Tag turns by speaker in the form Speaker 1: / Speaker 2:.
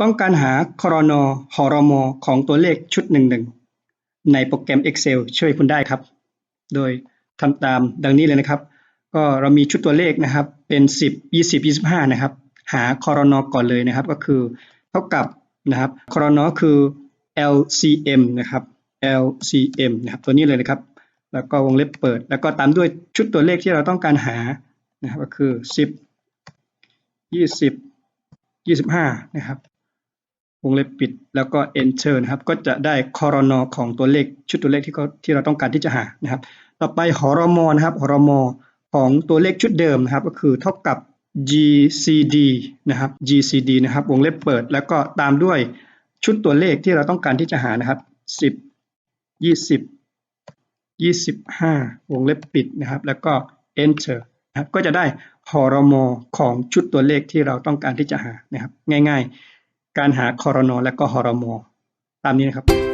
Speaker 1: ต้องการหาครน หรม ของตัวเลขชุดหนึ่งหนึ่งในโปรแกรม Excel ช่วยคุณได้ครับ โดยทำตามดังนี้เลยนะครับ ก็เรามีชุดตัวเลขนะครับ เป็น 10 20 25 นะครับ หาครน ก่อนเลยนะครับ ก็คือเท่ากับนะครับครน คือ LCM นะครับ LCM นะครับ ตัวนี้เลยนะครับ แล้วก็วงเล็บเปิด แล้วก็ตามด้วยชุดตัวเลขที่เราต้องการหานะครับ ก็คือ 10 20 25 นะครับ วงเล็บปิดแล้วก็ enter นะครับ ก็จะได้คอรนอของตัวเลขชุดตัวเลขที่เขาที่เราต้องการที่จะหานะครับ ต่อไปหรมนะครับหรมของตัวเลขชุดเดิมนะครับ ก็คือเท่ากับ GCD นะครับ GCD นะครับ วงเล็บเปิด แล้วก็ตามด้วยชุดตัวเลขที่เราต้องการที่จะหานะครับ 10 20 25 วงเล็บปิดนะครับ แล้วก็ enter นะครับ ก็จะได้หรมของชุดตัวเลขที่เราต้องการที่จะหานะครับ ง่าย ๆ การหาคอรนอและก็ฮอรมตามนี้นะครับ